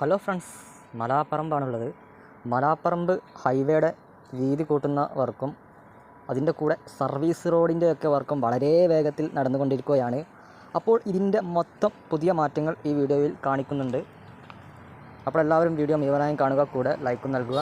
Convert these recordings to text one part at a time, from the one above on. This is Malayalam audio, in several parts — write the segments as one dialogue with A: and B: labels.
A: Hello friends മലാപ്പറമ്പാണുള്ളത്. മലാപ്പറമ്പ് ഹൈവേയുടെ വീതി കൂട്ടുന്ന വർക്കും അതിന്റെ കൂടെ സർവീസ് റോഡിന്റെയൊക്കെ വർക്കും വളരെ വേഗത്തിൽ നടന്നുകൊണ്ടിരിക്കുകയാണ്. അപ്പോൾ ഇതിന്റെ മൊത്തം പുതിയ മാറ്റങ്ങൾ ഈ വീഡിയോയിൽ കാണിക്കുന്നുണ്ട്. അപ്പോൾ എല്ലാവരും വീഡിയോ മുഴുവനായും കാണുക കൂടെ ലൈക്കും നൽകുക.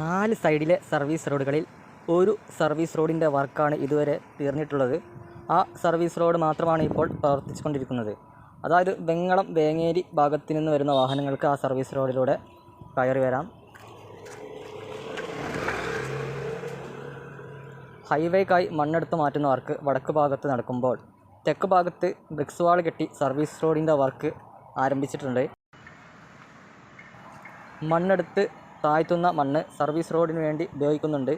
A: നാല് സൈഡിലെ സർവീസ് റോഡുകളിൽ ഒരു സർവീസ് റോഡിന്റെ വർക്കാണ് ഇതുവരെ തീർന്നിട്ടുള്ളത്. ആ സർവീസ് റോഡ് മാത്രമാണ് ഇപ്പോൾ പ്രവർത്തിച്ചുകൊണ്ടിരിക്കുന്നത്. അതായത് വെങ്ങളം വേങ്ങേരി ഭാഗത്തു നിന്ന് വരുന്ന വാഹനങ്ങൾക്ക് ആ സർവീസ് റോഡിലൂടെ കയറി വരാം. ഹൈവേക്കായി മണ്ണെടുത്ത് മാറ്റുന്ന വർക്ക് വടക്ക് ഭാഗത്ത് നടക്കുമ്പോൾ തെക്ക് ഭാഗത്ത് ബ്രിക്സ് വാൾ കെട്ടി സർവീസ് റോഡിന്റെ വർക്ക് ആരംഭിച്ചിട്ടുണ്ട്. മണ്ണെടുത്ത് താഴ്ത്തുന്ന മണ്ണ് സർവീസ് റോഡിന് വേണ്ടി ഉപയോഗിക്കുന്നുണ്ട്.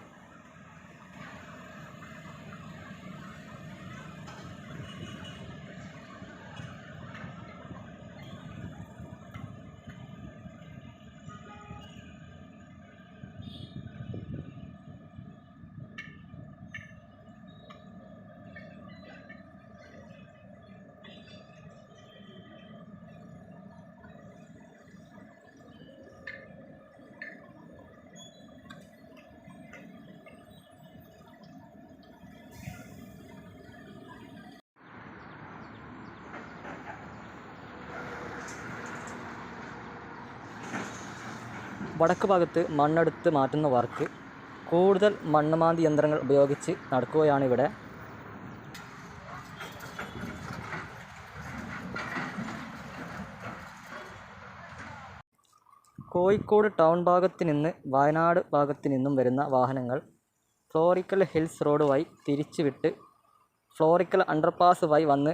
A: വടക്ക് ഭാഗത്ത് മണ്ണെടുത്ത് മാറ്റുന്ന വർക്ക് കൂടുതൽ മണ്ണുമാന്തി യന്ത്രങ്ങൾ ഉപയോഗിച്ച് നടക്കുകയാണ് ഇവിടെ. കോഴിക്കോട് ടൗൺ ഭാഗത്ത് നിന്ന് വയനാട് ഭാഗത്ത് നിന്നും വരുന്ന വാഹനങ്ങൾ ഫ്ലോറിക്കൽ ഹിൽസ് റോഡ് വഴി തിരിച്ചുവിട്ട് ഫ്ലോറിക്കൽ അണ്ടർപാസ് വഴി വന്ന്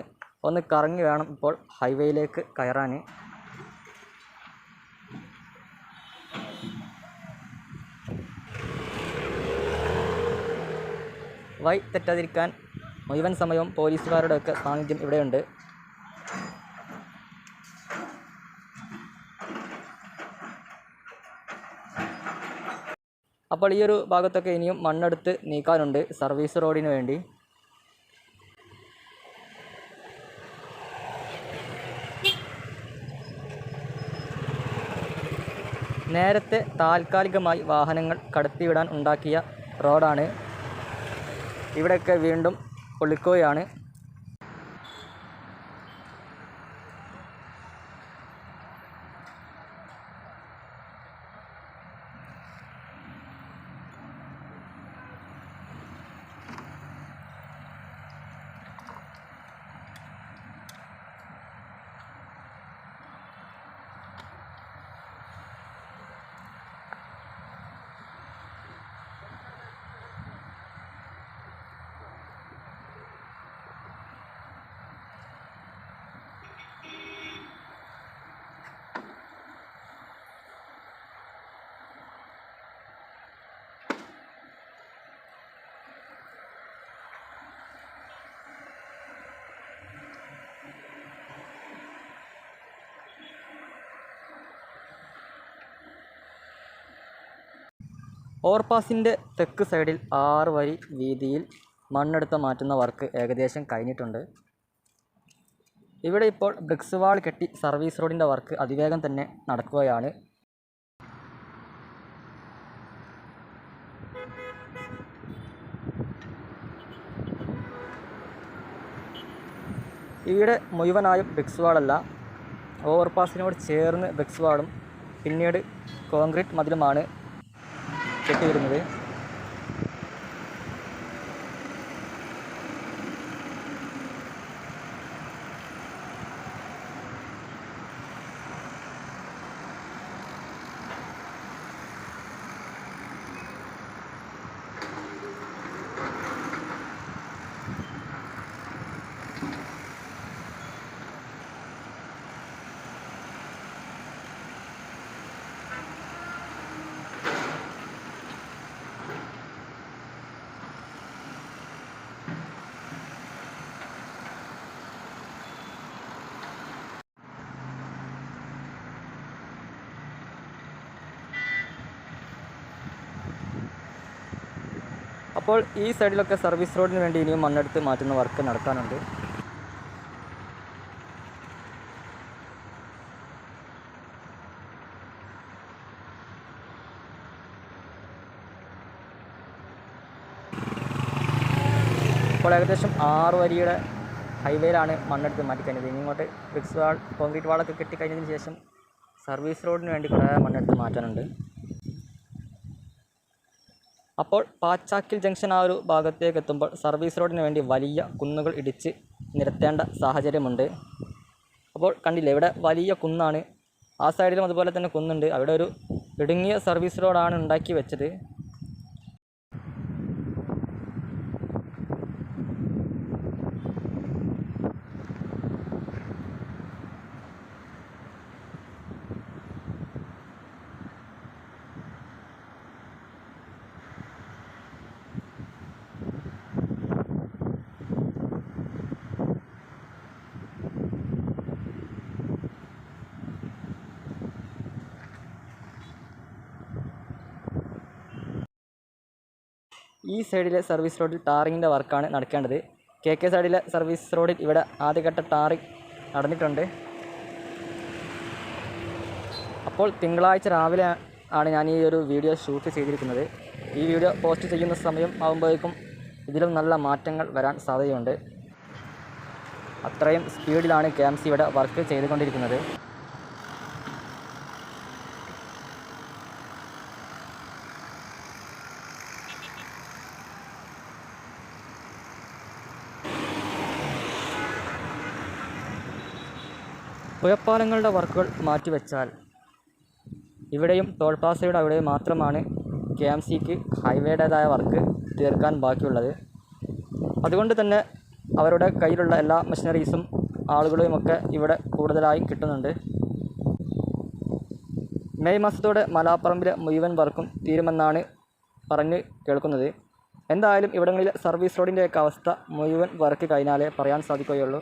A: ഒന്ന് കറങ്ങി വേണം ഇപ്പോൾ ഹൈവേയിലേക്ക് കയറാൻ. വഴി തെറ്റാതിരിക്കാൻ മുഴുവൻ സമയവും പോലീസുകാരുടെ ഒക്കെ സാന്നിധ്യം ഇവിടെയുണ്ട്. അപ്പോൾ ഈ ഒരു ഭാഗത്തൊക്കെ ഇനിയും മണ്ണെടുത്ത് നീക്കാനുണ്ട് സർവീസ് റോഡിന് വേണ്ടി. നേരത്തെ താൽക്കാലികമായി വാഹനങ്ങൾ കടത്തിവിടാൻ ഉണ്ടാക്കിയ റോഡാണ് ഇവിടെയൊക്കെ വീണ്ടും പൊളിക്കുകയാണ്. ഓവർപാസിന്റെ തെക്ക് സൈഡിൽ ആറ് വരി വീതിയിൽ മണ്ണെടുത്ത് മാറ്റുന്ന വർക്ക് ഏകദേശം കഴിഞ്ഞിട്ടുണ്ട്. ഇവിടെ ഇപ്പോൾ ബ്രിക്സ് വാൾ കെട്ടി സർവീസ് റോഡിന്റെ വർക്ക് അതിവേഗം തന്നെ നടക്കുകയാണ്. ഇവിടെ മുഴുവനായും ബ്രിക്സ് വാളല്ല ഓവർപാസിനോട് ചേർന്ന് ബ്രിക്സ് വാളും പിന്നീട് കോൺക്രീറ്റ് മതിലുമാണ്. കെട്ടി വരുന്നത് അപ്പോൾ ഈ സൈഡിലൊക്കെ സർവീസ് റോഡിന് വേണ്ടി ഇനിയും മണ്ണെടുത്ത് മാറ്റുന്ന വർക്ക് നടക്കാനുണ്ട്. ഇപ്പോൾ ഏകദേശം ആറ് വരിയുടെ ഹൈവേയിലാണ് മണ്ണെടുത്ത് മാറ്റിക്കഴിഞ്ഞത്. ഇനി ഇങ്ങോട്ട് ബ്രിക്സ് വാൾ കോൺക്രീറ്റ് വാളൊക്കെ കെട്ടിക്കഴിഞ്ഞതിന് ശേഷം സർവീസ് റോഡിന് വേണ്ടി കുറേ മണ്ണെടുത്ത് മാറ്റാനുണ്ട്. അപ്പോൾ പാച്ചാക്കിൽ ജംഗ്ഷൻ ആ ഒരു ഭാഗത്തേക്ക് എത്തുമ്പോൾ സർവീസ് റോഡിന് വേണ്ടി വലിയ കുന്നുകൾ ഇടിച്ച് നിരത്തേണ്ട സാഹചര്യമുണ്ട്. അപ്പോൾ കണ്ടില്ലേ ഇവിടെ വലിയ കുന്നാണ്. ആ സൈഡിലും അതുപോലെ തന്നെ കുന്നുണ്ട്. അവിടെ ഒരു ഇടുങ്ങിയ സർവീസ് റോഡാണ് ഉണ്ടാക്കി വെച്ചത്. ഈ സൈഡിലെ സർവീസ് റോഡിൽ ടാറിങ്ങിന്റെ വർക്കാണ് നടക്കേണ്ടത്. കെ കെ സൈഡിലെ സർവീസ് റോഡിൽ ഇവിടെ ആദ്യഘട്ട ടാറിങ് നടന്നിട്ടുണ്ട്. അപ്പോൾ തിങ്കളാഴ്ച രാവിലെ ആണ് ഞാൻ ഈ ഒരു വീഡിയോ ഷൂട്ട് ചെയ്തിരിക്കുന്നത്. ഈ വീഡിയോ പോസ്റ്റ് ചെയ്യുന്ന സമയം ആകുമ്പോഴേക്കും ഇതിലും നല്ല മാറ്റങ്ങൾ വരാൻ സാധ്യതയുണ്ട്. അത്രയും സ്പീഡിലാണ് കെ എം സി ഇവിടെ വർക്ക് ചെയ്തുകൊണ്ടിരിക്കുന്നത്. പുഴപ്പാലങ്ങളുടെ വർക്കുകൾ മാറ്റിവെച്ചാൽ ഇവിടെയും ടോൾപ്ലാസയുടെ അവിടെ മാത്രമാണ് കെ എം സിക്ക് ഹൈവേയുടേതായ വർക്ക് തീർക്കാൻ ബാക്കിയുള്ളത്. അതുകൊണ്ട് തന്നെ അവരുടെ കയ്യിലുള്ള എല്ലാ മെഷീനറീസും ആളുകളുമൊക്കെ ഇവിടെ കൂടുതലായി കിട്ടുന്നുണ്ട്. മെയ് മാസത്തോടെ മലാപ്പറമ്പിലെ മുഴുവൻ വർക്കും തീരുമെന്നാണ് പറഞ്ഞ് കേൾക്കുന്നത്. എന്തായാലും ഇവിടങ്ങളിലെ സർവീസ് റോഡിന്റെയൊക്കെ അവസ്ഥ മുഴുവൻ വർക്ക് കഴിഞ്ഞാലേ പറയാൻ സാധിക്കുകയുള്ളൂ.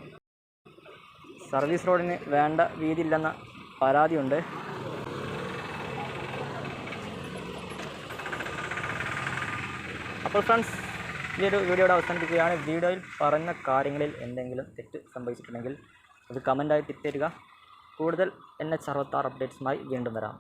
A: സർവീസ് റോഡിന് വേണ്ട വീതിയില്ലെന്ന പരാതിയുണ്ട്. അപ്പോൾ ഫ്രണ്ട്സ് ഈ ഒരു വീഡിയോയുടെ അവസാനിപ്പിക്കുകയാണ്. വീഡിയോയിൽ പറഞ്ഞ കാര്യങ്ങളിൽ എന്തെങ്കിലും തെറ്റ് സംഭവിച്ചിട്ടുണ്ടെങ്കിൽ അത് കമന്റായി തിരുത്തരുക കൂടുതൽ എൻ എച്ച് അറുപത്താറ് അപ്ഡേറ്റ്സുമായി വീണ്ടും വരാം.